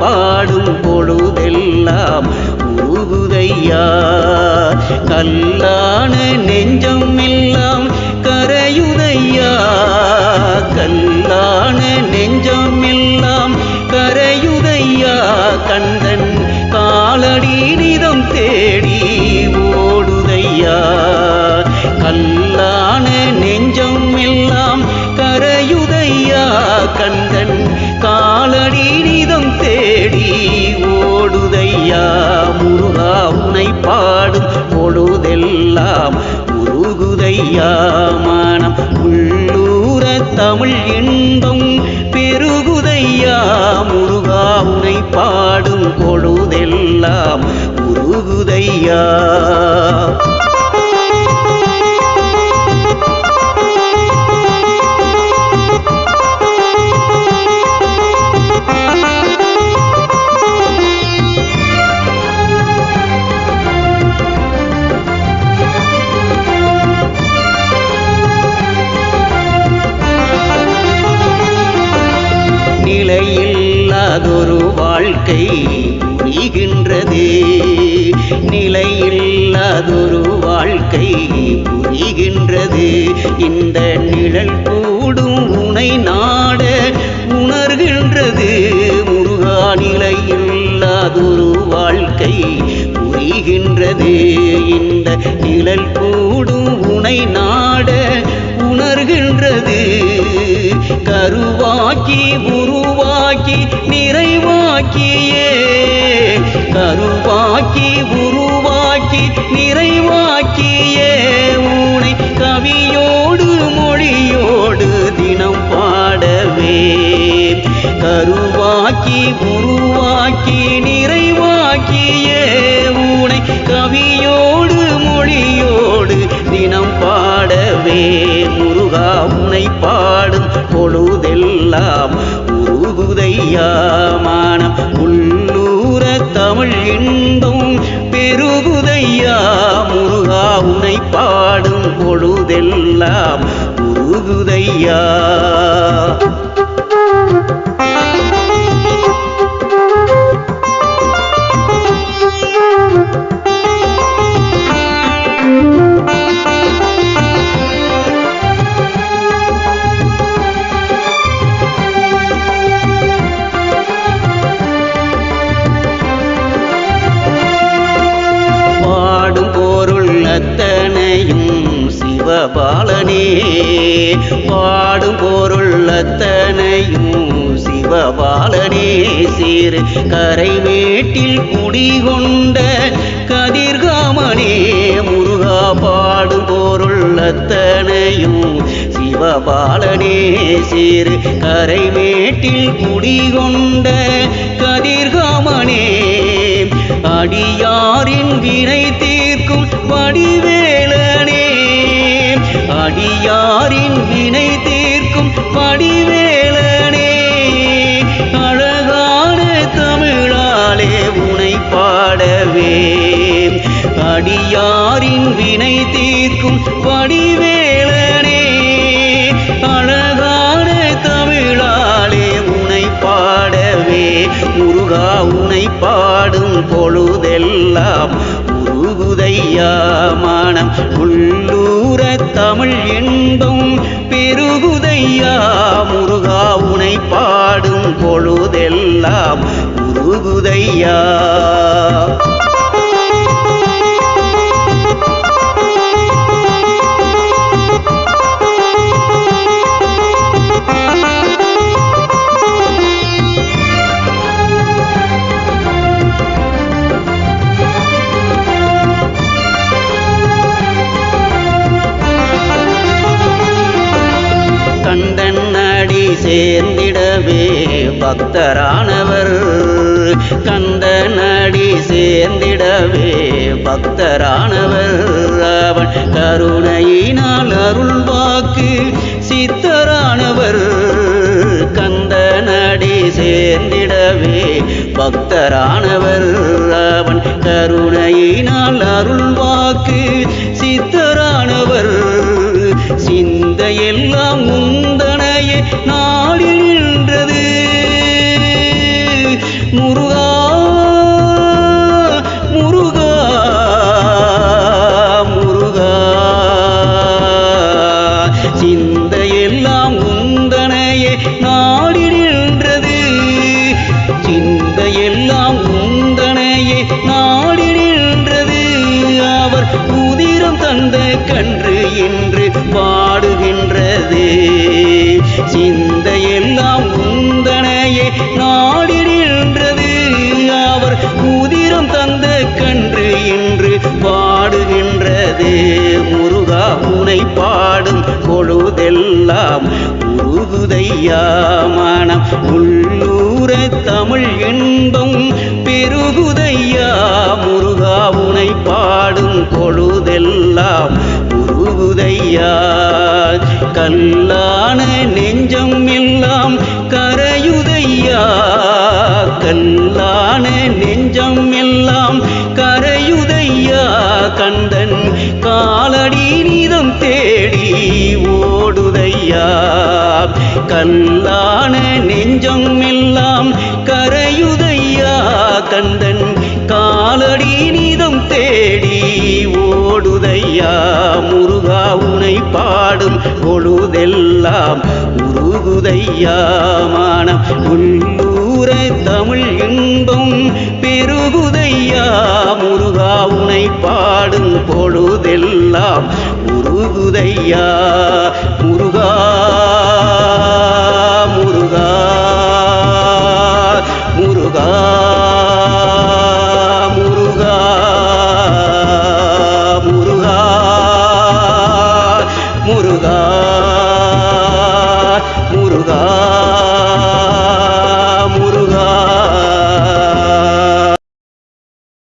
பாடும் பொழுதெல்லாம் உருகுதையா கல்லான நெஞ்சம் எல்லாம் கரையுதையா? கல்லான நெஞ்சம் எல்லாம் கரையுதையா? கந்தன் காலடி நிதம் தேடி ஓடுதையா? கல்லான நெஞ்சம் எல்லாம் கரையுதையா? கந்தன் காலடி ஐயா முருகா உனை பாடும் பொழுதெல்லாம் உருகுதையா மானம். உள்ளூர தமிழ் இன்பம் பெருகுதையா முருகா உனை பாடும் பொழுதெல்லாம் உருகுதையா. அதொரு வாழ்க்கை புரிகின்றது. நிலையில்லாதொரு வாழ்க்கை புரிகின்றது. இந்த நிழல் கூடும் உனை நாட உணர்கின்றது. முருகா நிலையில்லாதொரு வாழ்க்கை புரிகின்றது. இந்த நிழல் கூடும் உனை நாட உணர்கின்றது. கருவாக்கி உருவாக்கி நிறைவாக்கியே. கருவாக்கி உருவாக்கி நிறைவாக்கியே. உனை கவியோடு மொழியோடு தினம் பாடவே. கருவாக்கி உருவாக்கி நிறைவாக்கியே. உனை கவியோடு மொழியோடு தினம் பாடவே. முருகா உனை பாட பொழுதெல்லாம் உருகுதையா மானம். உள்ளூர தமிழ் இன்பம் பெருகுதையா முருகா உனை பாடும் பொழுதெல்லாம் உருகுதையா. பாடும் பொருள் அத்தனையும் சிவபாலனே சிறு கரைமேட்டில் குடிகொண்ட கதிர்காமனே முருகா பாடும் பொருள் அத்தனையும் சிவபாலனே சிறு கரைமேட்டில் குடிகொண்ட கதிர்காமனே அடியாரின் வினை தீர்க்கும் வடிவேலனே. அடியாரின் அடியாரின் வினை தீர்க்கும் வடிவேலனே அழகான தமிழாலே உனை பாடவே. முருகா உனை பாடும் பொழுதெல்லாம் உருகுதையா மனம். உள்ளூர தமிழ் இன்பம் பெருகுதையா முருகா உனை பாடும் பொழுதெல்லாம் உருகுதையா. பக்தரானவர். கந்தன் அடி சேர்ந்திடவே பக்தரானவர். அவன் கருணையினால் அருள் வாக்கு சித்தரானவர் சேர்ந்திடவே பக்தரானவர். அவன் கருணையினால் அருள் வாக்கு சித்தரானவர். சிந்தையெல்லாம் முந்தனையே நாளில் உதிரம் கன்று இன்று பாடுகின்றது. முருகா முனை பாடும் பொழுதெல்லாம் உருகுதையா மனம். உள்ளூர தமிழ் இன்பம் பெருகுதையா முருகா உனை பாடும் பொழுதெல்லாம் உருகுதையா. கல்லான நெஞ்சம் எல்லாம் கரையுதையா கல்லான நெஞ்சம் எல்லாம் கரையுதையா கந்தன். காலடி நீதம் தேடி ஓடுதையா. கல்லான நெஞ்சம் எல்லாம் கரையுதையா கந்தன். காலடி நீதம் தேடி ஓடுதையா. முருகா உனை பாடும் பொழுதெல்லாம் உருகுதையா. மானம் உள்ளூர தமிழ் இன்பம் பெருகுதையா? முருகா உனை பாடும் பொழுதெல்லாம் உருகுதையா? முருகா